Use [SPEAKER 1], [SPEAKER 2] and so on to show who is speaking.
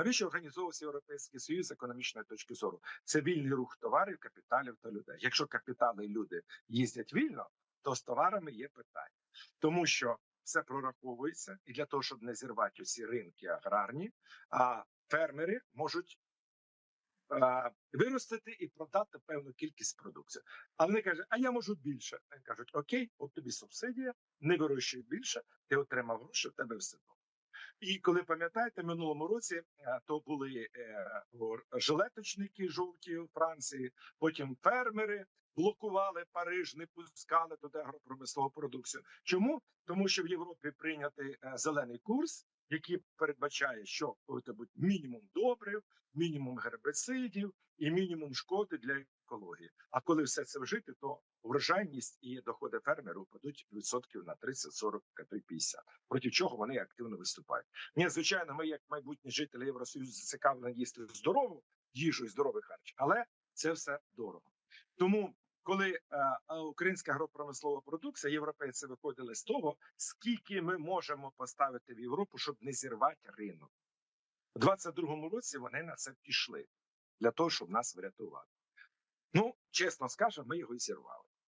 [SPEAKER 1] Навіщо організовувався Європейський Союз з економічної точки зору? Це вільний рух товарів, капіталів та людей. Якщо капітали і люди їздять вільно, то з товарами є питання, тому що все прораховується, і для того, щоб не зірвати усі ринки аграрні, а фермери можуть виростити і продати певну кількість продукції. А вони кажуть, а я можу більше. Вони кажуть, окей, от тобі субсидія, не вирощуй більше, ти отримав гроші, в тебе все добре. І коли пам'ятаєте, минулому році е, то були е, жилеточники жовті у Франції, потім фермери блокували Париж, не пускали туди агропромислову продукцію. Чому? Тому що в Європі прийнятий е, зелений курс, який передбачає, що бути мінімум добрив, мінімум гербицидів і мінімум шкоди для екології. А коли все це вжити, то врожайність і доходи фермерів впадуть відсотків на 30, 40, 50. Проти чого вони активно виступають. Ні, звичайно, ми, як майбутні жителі Євросоюзу, зацікавлені їсти здорову їжу і здоровий харч, але це все дорого. Тому, коли е, українська агропромислова продукція, європейці виходили з того, скільки ми можемо поставити в Європу, щоб не зірвати ринок. У 22-му році вони на це пішли для того, щоб нас врятувати. Ну, чесно скажемо, ми його і зірвали.